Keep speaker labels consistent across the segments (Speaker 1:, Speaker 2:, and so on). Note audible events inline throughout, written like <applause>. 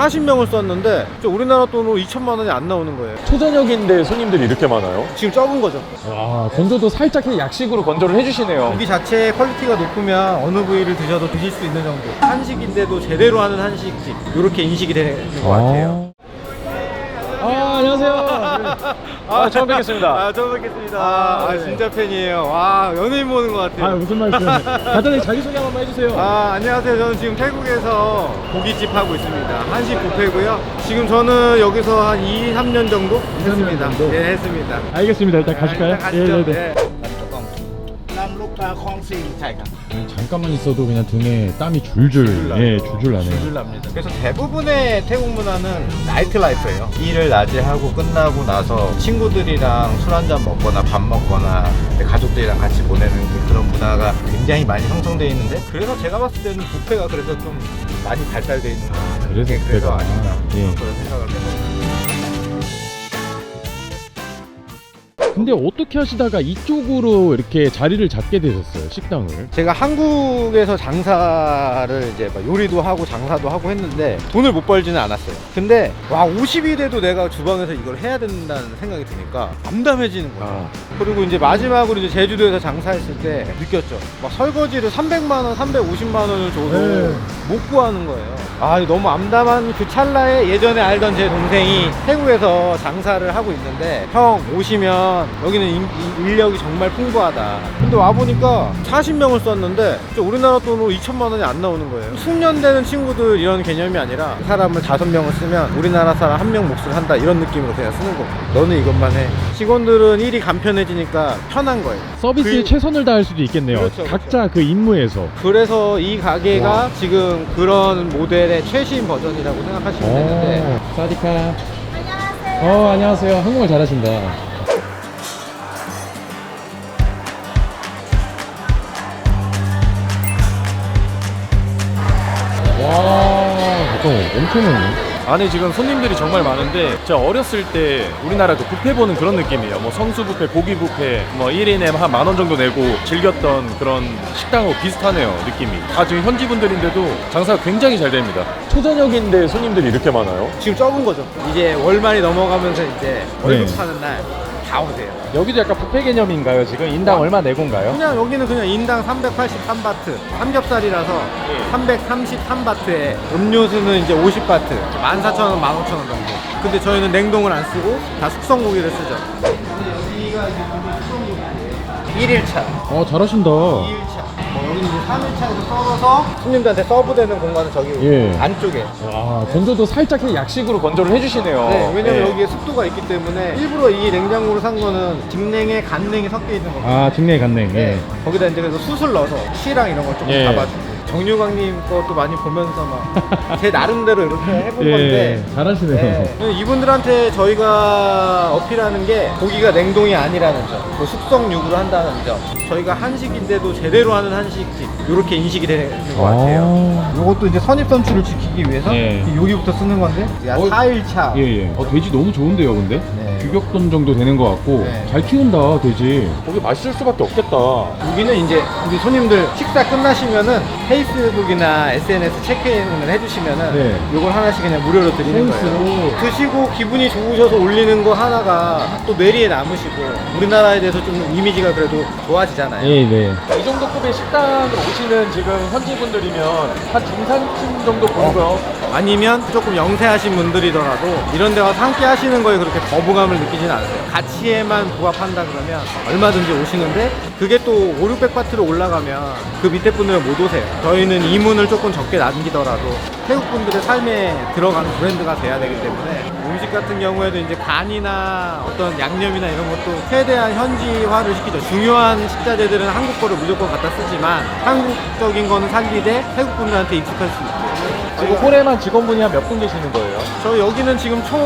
Speaker 1: 40명을 썼는데 진짜 우리나라 돈으로 2천만 원이 안 나오는 거예요.
Speaker 2: 초저녁인데 손님들이 이렇게 많아요?
Speaker 1: 지금 적은 거죠.
Speaker 2: 와 건조도 살짝 약식으로 건조를 해주시네요
Speaker 1: 고기 자체의 퀄리티가 높으면 어느 부위를 드셔도 드실 수 있는 정도. 한식인데도 제대로 하는 한식집. 이렇게 인식이 되는 것 같아요.
Speaker 2: 아 안녕하세요 아 처음 뵙겠습니다
Speaker 1: 아, 처음 뵙겠습니다.
Speaker 2: 아,
Speaker 1: 아,
Speaker 2: 네.
Speaker 1: 진짜 팬이에요. 와, 연예인 보는 것 같아요.
Speaker 2: 아 무슨 말씀 간단히 자기소개 한 번만 해주세요
Speaker 1: 아, 안녕하세요. 저는 지금 태국에서 고깃집 하고 있습니다. 한식 뷔페고요. 지금 저는 여기서 한 2, 3년 정도 했습니다.
Speaker 2: 정도?
Speaker 1: 네, 했습니다.
Speaker 2: 알겠습니다 일단 가실까요?
Speaker 1: 일단 가시죠.
Speaker 2: 예, 네, 네.
Speaker 1: 네.
Speaker 3: 스윙 차이가 네,
Speaker 2: 잠깐만 있어도 그냥 등에 땀이 줄줄 예 줄줄 나네요.
Speaker 1: 납니다. 그래서 대부분의 태국 문화는 나이트라이프예요. 일을 낮에 하고 끝나고 나서 친구들이랑 술 한잔 먹거나 밥 먹거나 가족들이랑 같이 보내는 그 그런 문화가 굉장히 많이 형성되어 있는데 그래서 제가 봤을 때는 부페가 그래서 좀 많이 발달되어 있는 것 같아요.
Speaker 2: 그래서
Speaker 1: 그래서
Speaker 2: 부페가.
Speaker 1: 아닌가
Speaker 2: 예.
Speaker 1: 그런 생각을 해서
Speaker 2: 근데 어떻게 하시다가 이쪽으로 이렇게 자리를 잡게 되셨어요 식당을
Speaker 1: 제가 한국에서 장사를 이제 막 요리도 하고 장사도 하고 했는데 돈을 못 벌지는 않았어요. 근데 와 50이 돼도 내가 주방에서 이걸 해야 된다는 생각이 드니까 암담해지는 거예요. 그리고 이제 마지막으로 이제 제주도에서 장사했을 때 느꼈죠. 막 설거지를 300만 원, 350만 원을 줘도
Speaker 2: 네.
Speaker 1: 못 구하는 거예요. 아 너무 암담한 그 찰나에 예전에 알던 제 동생이 태국에서 장사를 하고 있는데 형 오시면 여기는 인, 인- 인력이 정말 풍부하다. 근데 와 보니까 40명을 썼는데 우리나라 돈으로 2천만 원이 안 나오는 거예요. 숙련되는 친구들 이런 개념이 아니라 사람을 다섯 명을 쓰면 우리나라 사람 한 명 몫을 한다 이런 느낌으로 그냥 쓰는 거고. 너는 이것만 해. 직원들은 일이 간편해지니까 편한 거예요.
Speaker 2: 서비스에
Speaker 1: 그-
Speaker 2: 최선을 다할 수도 있겠네요
Speaker 1: 그렇죠, 그렇죠.
Speaker 2: 각자 그 임무에서
Speaker 1: 그래서 이 가게가
Speaker 2: 와.
Speaker 1: 지금 그런 모델의 최신 버전이라고 생각하시면 되는데
Speaker 2: 사디카 어 안녕하세요 한국말 잘하신다 와 잠깐 엄청 많네
Speaker 4: 안에 지금 손님들이 정말 많은데 제가 어렸을 때 우리나라 그 뷔페 보는 그런 느낌이에요. 뭐 성수 뷔페, 고기 뷔페, 뭐 1인에 한 만 원 정도 내고 즐겼던 그런 식당하고 비슷하네요, 느낌이. 다 지금 현지 분들인데도 장사가 굉장히 잘 됩니다.
Speaker 2: 초저녁인데 손님들이 이렇게 많아요?
Speaker 1: 지금 적은 거죠. 이제 월말이 넘어가면서 이제 월급
Speaker 2: 네.
Speaker 1: 파는 날 다 오세요.
Speaker 2: 여기도 약간 뷔페 개념인가요 지금? 인당 얼마 내고인가요?
Speaker 1: 그냥 여기는 그냥 인당 383바트. 삼겹살이라서 333바트에 음료수는 이제 50바트. 14,000원, 15,000원 정도. 근데 저희는 냉동을 안 쓰고 다 숙성 고기를 쓰죠. 여기가 이제 숙성 고기 1일차.
Speaker 2: 어 잘하신다.
Speaker 1: 2일차. 뭐 여기는 이제 3일차에서 썰어서 손님들한테 서브되는 공간은 저기
Speaker 2: 예.
Speaker 1: 안쪽에
Speaker 2: 와 건조도 살짝 약식으로 건조를 해주시네요
Speaker 1: 네, 왜냐면
Speaker 2: 네.
Speaker 1: 여기에 습도가 있기 때문에 일부러 이 냉장고를 산 거는 집냉에 간냉이 섞여 있는 거거든요
Speaker 2: 아 직내 간냉
Speaker 1: 네.
Speaker 2: 예.
Speaker 1: 거기다 이제 그래서 숯을 넣어서 씨랑 이런 걸 조금
Speaker 2: 예.
Speaker 1: 잡아주고 정유광님 것도 많이 보면서 막 제 나름대로 이렇게 해본
Speaker 2: 예,
Speaker 1: 건데
Speaker 2: 잘하시네요
Speaker 1: 네. 이분들한테 저희가 어필하는 게 고기가 냉동이 아니라는 점, 그 숙성 육으로 한다는 점. 저희가 한식인데도 제대로 하는 한식집 이렇게 인식이 되는 것 같아요.
Speaker 2: 아.
Speaker 1: 이것도 이제 선입선출을 지키기 위해서
Speaker 2: 예.
Speaker 1: 이 요리부터 쓰는 건데 야,
Speaker 2: 어,
Speaker 1: 4일차
Speaker 2: 예 예. 어, 돼지 너무 좋은데요, 근데?
Speaker 1: 네.
Speaker 2: 규격돈 정도 되는 것 같고
Speaker 1: 네.
Speaker 2: 잘 키운다 돼지.
Speaker 4: 거기 맛있을 수밖에 없겠다.
Speaker 1: 여기는 이제 우리 손님들 식사 끝나시면은 페이스북이나 SNS 체크인을 해주시면은
Speaker 2: 네.
Speaker 1: 요걸 하나씩 그냥 무료로 드리는. 거예요. 드시고 기분이 좋으셔서 올리는 거 하나가 또 뇌리에 남으시고 우리나라에 대해서 좀 이미지가 그래도 좋아지잖아요.
Speaker 2: 예, 네.
Speaker 4: 이 정도 급의 식당을 오시는 지금 현지 분들이면 한 중산층 정도 보고요.
Speaker 1: 아니면 조금 영세하신 분들이더라도 이런 데 가서 함께 하시는 거에 그렇게 거부감을 느끼지는 않아요. 가치에만 부합한다 그러면 얼마든지 오시는데 그게 또 5, 600바트로 올라가면 그 밑에 분들은 못 오세요. 저희는 이문을 조금 적게 남기더라도 태국 분들의 삶에 들어가는 브랜드가 돼야 되기 때문에 음식 같은 경우에도 이제 간이나 어떤 양념이나 이런 것도 최대한 현지화를 시키죠. 중요한 식자재들은 한국 거를 무조건 갖다 쓰지만 한국적인 거는 살리되 태국 분들한테 익숙할 수 있게.
Speaker 4: 지금 홀에만 직원분이 한 몇 분 계시는 거예요?
Speaker 1: 저 여기는 지금 총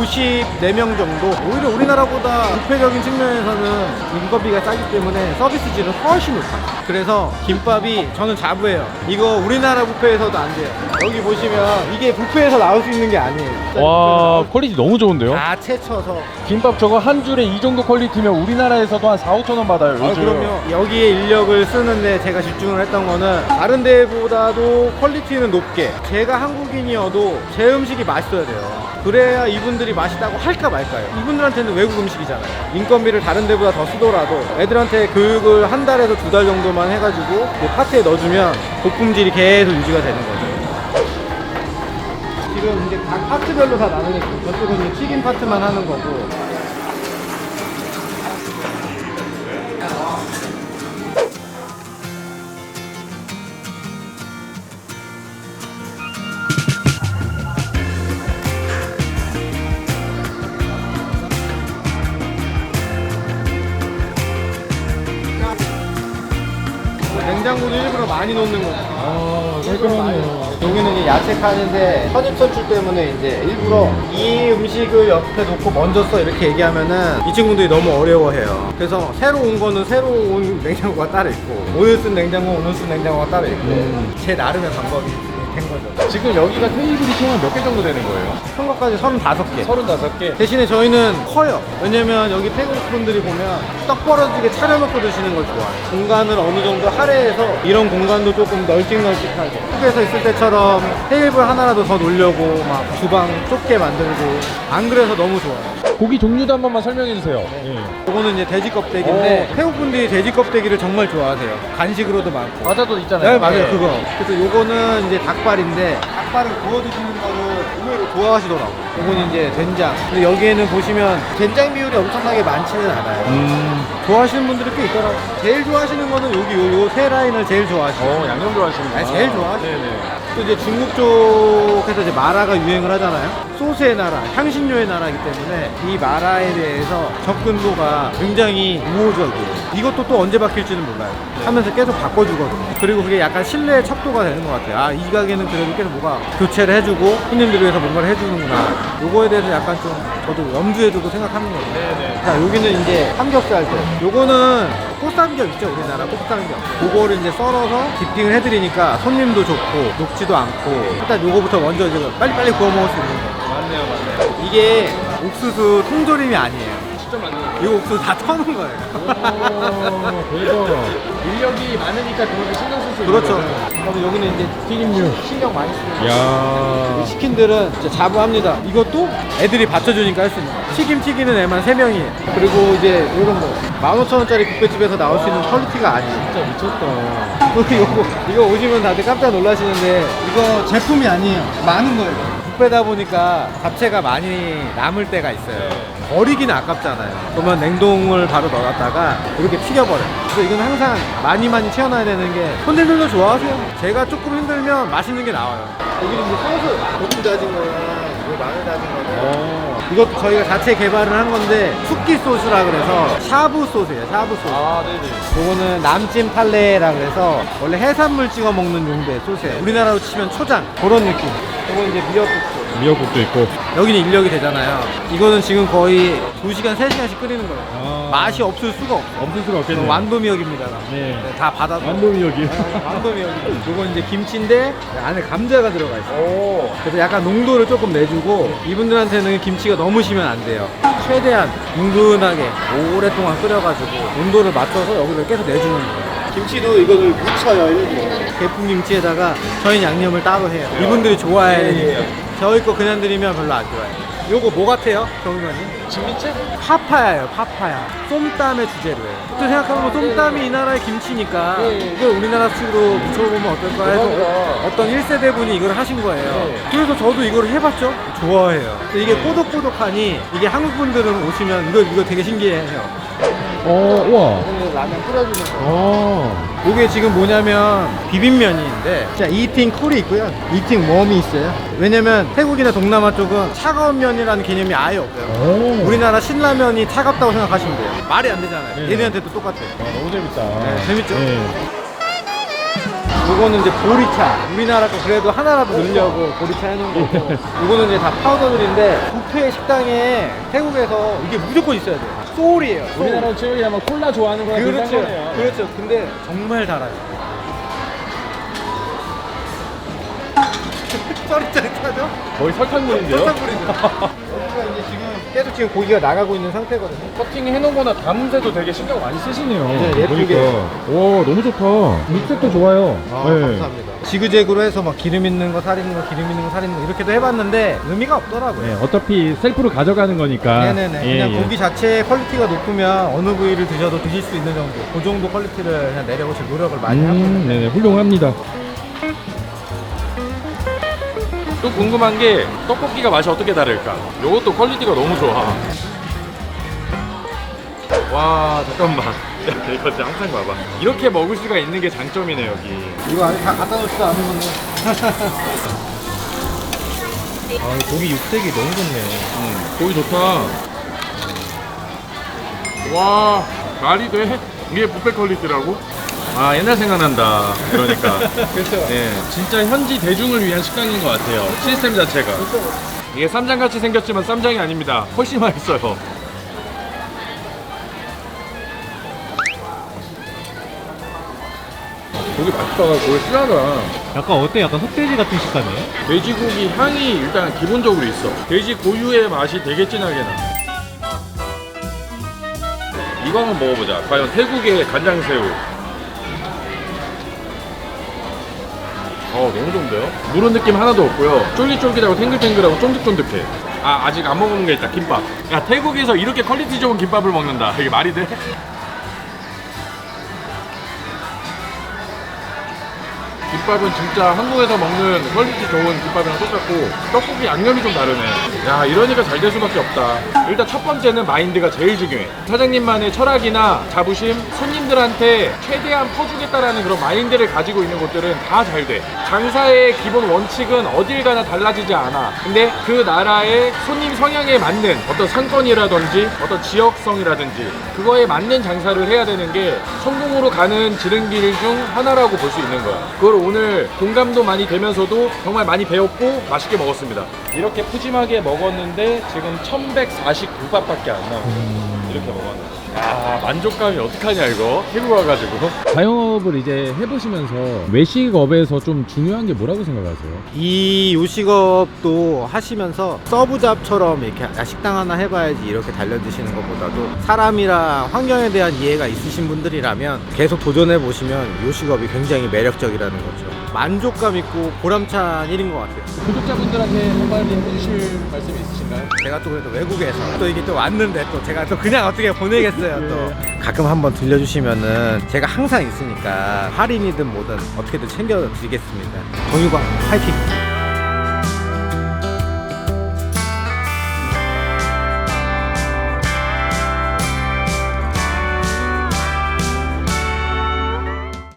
Speaker 1: 54명 정도. 오히려 우리나라보다 부패적인 측면에서는 인건비가 싸기 때문에 서비스질은 훨씬 높아요. 그래서 김밥이 저는 자부해요. 이거 우리나라 부페에서도 안 돼요. 여기 보시면 이게 부페에서 나올 수 있는 게 아니에요.
Speaker 2: 와, 퀄리티 너무 좋은데요?
Speaker 1: 다 채쳐서.
Speaker 4: 김밥 저거 한 줄에 이 정도 퀄리티면 우리나라에서도 한 4, 5천 원 받아요,
Speaker 1: 아,
Speaker 4: 요즘.
Speaker 1: 그럼요. 여기에 인력을 쓰는데 제가 집중을 했던 거는 다른 데보다도 퀄리티는 높게 게 제가 한국인이어도 제 음식이 맛있어야 돼요. 그래야 이분들이 맛있다고 할까 말까요. 이분들한테는 외국 음식이잖아요. 인건비를 다른 데보다 더 쓰더라도 애들한테 교육을 한 달에서 두 달 정도만 해가지고 그 파트에 넣어주면 고품질이 계속 유지가 되는 거죠. 지금 이제 각 파트별로 다 나누겠고 저쪽은 이제 튀김 파트만 하는 거고 냉장고도 일부러 많이 놓는 거죠.
Speaker 2: 아, 깔끔하네요.
Speaker 1: 여기는 이제 야채 칸인데 선입 선출 때문에 이제 일부러 이 음식을 옆에 놓고 먼저 써 이렇게 얘기하면은 이 친구들이 너무 어려워해요. 그래서 새로 온 거는 새로 온 <laughs> 냉장고가 따로 있고 오늘 쓴 냉장고 오늘 쓴 냉장고가 따로 있고
Speaker 2: 음.
Speaker 1: 제 나름의 방법이 된 거죠.
Speaker 4: 지금 여기가 테이블이 총 몇 개 정도 되는 거예요?
Speaker 1: 한 것까지 35개.
Speaker 4: 35개.
Speaker 1: 대신에 저희는 커요. 왜냐면 여기 태국 분들이 보면 떡 벌어지게 차려놓고 드시는 걸 좋아해요. 공간을 어느 정도 할애해서 이런 공간도 조금 널찍널찍하게. 한국에서 있을 때처럼 테이블 하나라도 더 놀려고 막 주방 좁게 만들고 안 그래서 너무 좋아요.
Speaker 2: 고기 종류도 한 번만 설명해 주세요. 예.
Speaker 1: 이거는 이제 돼지 껍데기인데
Speaker 4: 오.
Speaker 1: 태국 분들이 돼지 껍데기를 정말 좋아하세요. 간식으로도 많고.
Speaker 4: 과자도 있잖아요.
Speaker 1: 네 맞아요 그거 그래서 요거는 이제 닭발인데 닭발을 구워 드시는 거를 의외로 좋아하시더라고요 요거는 이제 된장 근데 여기에는 보시면 된장 비율이 엄청나게 많지는 않아요
Speaker 2: 음.
Speaker 1: 좋아하시는 분들이 꽤 있더라고요 제일 좋아하시는 거는 여기 요 세 라인을 제일 좋아하시고
Speaker 4: 어, 양념 좋아하시는구나.
Speaker 1: 아니, 제일 좋아하죠.
Speaker 4: 네네.
Speaker 1: 또 이제 중국 쪽에서 이제 마라가 유행을 하잖아요. 소스의 나라, 향신료의 나라이기 때문에 이 마라에 대해서 접근도가 굉장히 우호적이에요. 이것도 또 언제 바뀔지는 몰라요. 하면서 계속 바꿔주거든요. 그리고 그게 약간 신뢰의 척도가 되는 것 같아요. 아, 이 가게는 그래도 계속 뭐가 교체를 해주고 손님들을 위해서 뭔가를 해주는구나. 요거에 대해서 약간 좀 저도 염두에 두고 생각하는 거예요.
Speaker 4: 네네.
Speaker 1: 자, 여기는 이제 삼겹살 때. 요거는 꽃삼겹 있죠, 우리나라 꽃삼겹. 그거를 이제 썰어서 디핑을 해드리니까 손님도 좋고 녹지도 않고 일단 요거부터 먼저 지금 빨리빨리 구워 먹을 수 있는 거예요.
Speaker 4: 맞네요, 맞네요.
Speaker 1: 이게 옥수수 통조림이 아니에요. 이거 옥수수 다 터는 거예요.
Speaker 2: 오, 대박.
Speaker 4: 인력이 많으니까 거 신경 쓸 수 있는
Speaker 1: 그렇죠. 그럼 여기는 이제
Speaker 2: 튀김류.
Speaker 1: 신경 많이 쓰는
Speaker 2: 야.
Speaker 1: 이 치킨들은 진짜 자부합니다. 이것도 애들이 받쳐주니까 할 수 있는 거예요. 튀김 튀기는 애만 3명이에요. 그리고 이제 이런 거 15,000원짜리 뷔페집에서 나올 수 있는 퀄리티가 아니에요.
Speaker 2: 진짜 미쳤다. <laughs>
Speaker 1: 이거, 이거 오시면 다들 깜짝 놀라시는데 이거 제품이 아니에요. 많은 거예요. 뷔페다 보니까 잡채가 많이 남을 때가 있어요. 버리기는 아깝잖아요. 그러면 냉동을 바로 넣어놨다가 이렇게 튀겨버려요. 그래서 이건 항상 많이 많이 튀어나야 되는 게 손님들도 좋아하세요. 제가 조금 힘들면 맛있는 게 나와요. 여기는 이제 소스, 고추 다진 거랑 이거 마늘 다진 거랑
Speaker 2: 어.
Speaker 1: 이것도 저희가 자체 개발을 한 건데 숙기 소스라 그래서 샤브 소스예요. 샤브 소스.
Speaker 4: 아, 네네.
Speaker 1: 요거는 남찜 팔레라 그래서 원래 해산물 찍어 먹는 용도의 소스예요. 우리나라로 치면 초장 그런 느낌. 요건 이제 미역국수.
Speaker 2: 미역국도 있고.
Speaker 1: 여기는 인력이 되잖아요. 이거는 지금 거의 2시간, 3시간씩 끓이는 거예요.
Speaker 2: 아.
Speaker 1: 맛이 없을 수가 없어.
Speaker 2: 없을 수가 없겠네요.
Speaker 1: 완도 미역입니다.
Speaker 2: 네.
Speaker 1: 다 받아서.
Speaker 2: 완도 미역이.
Speaker 1: 완도 미역. <laughs> 요건 이제 김치인데 안에 감자가 들어가 있어요.
Speaker 4: 오.
Speaker 1: 그래서 약간 농도를 조금 내주고 이분들한테는 김치가 너무 시면 안 돼요. 최대한 뭉근하게 오랫동안 끓여가지고 온도를 맞춰서 여기를 계속 내주는 거예요. 김치도 이거를 묻혀요 일부러. 개풍 김치에다가 저희 양념을 따로 해요. 이분들이 좋아해야 되 저희 거 그냥 드리면 별로 안 좋아해요. 요거 뭐 같아요, 경위관님?
Speaker 4: 진미채?
Speaker 1: 파파야예요, 파파야. 쏨땀의 주재료예요. 또 생각해보면 쏨땀이 이 나라의 김치니까 이걸 우리나라 식으로 묻혀보면 어떨까 해서
Speaker 4: 대박이다.
Speaker 1: 어떤 1세대 분이 이걸 하신 거예요.
Speaker 4: 네.
Speaker 1: 그래서 저도 이걸 해봤죠. 좋아해요. 근데 이게 꼬독꼬독하니 이게 한국 분들은 오시면 이거 이거 되게 신기해요.
Speaker 2: 어, 우와.
Speaker 1: 라면 끓여주면서.
Speaker 2: 어.
Speaker 1: 이게 지금 뭐냐면 비빔면인데 자 이팅 쿨이 있고요. 이팅 웜이 있어요. 왜냐면 태국이나 동남아 쪽은 차가운 면이라는 개념이 아예 없어요.
Speaker 2: 오.
Speaker 1: 우리나라 신라면이 차갑다고 생각하시면 돼요. 말이 안 되잖아요.
Speaker 2: 네.
Speaker 1: 얘네한테도 똑같아요.
Speaker 2: 와, 너무 재밌다.
Speaker 1: 네, 재밌죠?
Speaker 2: 네.
Speaker 1: 요거는 이제 보리차. 우리나라 거 그래도 하나라도 넣으려고 보리차 해놓은 거고. <laughs> 요거는 이제 다 파우더들인데 뷔페 식당에 태국에서 이게 무조건 있어야 돼요. 소울이에요. 소울.
Speaker 2: 우리나라 치맥이라면 콜라 좋아하는 거랑 비슷한
Speaker 1: 그렇죠.
Speaker 2: 거네요.
Speaker 1: 그렇죠. 근데 정말 달아요. <laughs> 쩌릿쩌릿하죠?
Speaker 2: 거의 설탕물인데요?
Speaker 1: 설탕물이죠. 여기가 <laughs> 이제 지금 계속 지금 고기가 나가고 있는 상태거든요.
Speaker 4: 커팅 해놓은 거나 담새도 되게 신경 많이 쓰시네요.
Speaker 1: 네, 예쁘게.
Speaker 2: 와 너무 좋다. 밑색도 좋아요.
Speaker 1: 아,
Speaker 2: 네.
Speaker 1: 감사합니다. 지그재그로 해서 막 기름 있는 거, 살 있는 거, 기름 있는 거, 살 있는 거 이렇게도 해봤는데 의미가 없더라고요.
Speaker 2: 네, 어차피 셀프로 가져가는 거니까.
Speaker 1: 네네네.
Speaker 2: 예,
Speaker 1: 그냥
Speaker 2: 예.
Speaker 1: 고기 자체의 퀄리티가 높으면 어느 부위를 드셔도 드실 수 있는 정도. 그 정도 퀄리티를 그냥 내려보실 노력을 많이 하고.
Speaker 2: 음, 네네 훌륭합니다.
Speaker 4: 또 궁금한 게 떡볶이가 맛이 어떻게 다를까? 요것도 퀄리티가 너무 좋아. 와 잠깐만. <laughs> 야, 이거 진짜 항상 봐봐. 이렇게 먹을 수가 있는 게 장점이네 여기.
Speaker 1: 이거 안에 다 갖다 놓지도 않으면. <laughs> 아, 고기 육색이 너무 좋네요.
Speaker 4: 음, 고기 좋다. 와 말이 돼? 이게 뷔페 퀄리티라고? 아 옛날 생각난다. 그러니까. <laughs>
Speaker 1: 그렇죠.
Speaker 4: 네, 진짜 현지 대중을 위한 식당인 것 같아요. 시스템 자체가. 이게 쌈장 같이 생겼지만 쌈장이 아닙니다. 훨씬 맛있어요. 고기 맛있다. 고기 실하다.
Speaker 1: 약간 어때? 약간 흑돼지 같은 식감이에요?
Speaker 4: 돼지고기 향이 일단 기본적으로 있어. 돼지 고유의 맛이 되게 진하게 나. 이거 한번 먹어보자. 과연 태국의 간장새우. 어 너무 좋은데요? 누런 느낌 하나도 없고요. 쫄깃쫄깃하고 탱글탱글하고 쫀득쫀득해. 아 아직 안 먹은 게 있다. 김밥. 야 태국에서 이렇게 퀄리티 좋은 김밥을 먹는다. 이게 말이 돼? 김밥은 진짜 한국에서 먹는 퀄리티 좋은 김밥이랑 똑같고 떡볶이 양념이 좀 다르네. 야 이러니까 잘 될 수밖에 없다. 일단 첫 번째는 마인드가 제일 중요해. 사장님만의 철학이나 자부심 손님들한테 최대한 퍼주겠다라는 그런 마인드를 가지고 있는 곳들은 다 잘 돼. 장사의 기본 원칙은 어딜 가나 달라지지 않아. 근데 그 나라의 손님 성향에 맞는 어떤 상권이라든지 어떤 지역성이라든지 그거에 맞는 장사를 해야 되는 게 성공으로 가는 지름길 중 하나라고 볼 수 있는 거야. 그걸 오늘 공감도 많이 되면서도 정말 많이 배웠고 맛있게 먹었습니다. 이렇게 푸짐하게 먹었는데 지금 1149바트밖에 안 나와. 이렇게 먹었는데. 아 만족감이 어떡하냐 이거 태국 와가지고.
Speaker 2: 자영업을 이제 해보시면서 외식업에서 좀 중요한 게 뭐라고 생각하세요?
Speaker 1: 이 요식업도 하시면서 서브잡처럼 이렇게 야, 식당 하나 해봐야지 이렇게 달려드시는 것보다도 사람이랑 환경에 대한 이해가 있으신 분들이라면 계속 도전해 보시면 요식업이 굉장히 매력적이라는 거죠. 만족감 있고 보람찬 일인 것 같아요.
Speaker 2: 구독자분들한테 한마디 해주실 말씀이 있으신가요?
Speaker 1: 제가 또 그래도 외국에서 또 이게 또 왔는데 또 제가 또 그냥 어떻게 보내겠어요 또 가끔 한번 들려주시면은 제가 항상 있으니까 할인이든 뭐든 어떻게든 챙겨 드리겠습니다. 정유광 파이팅!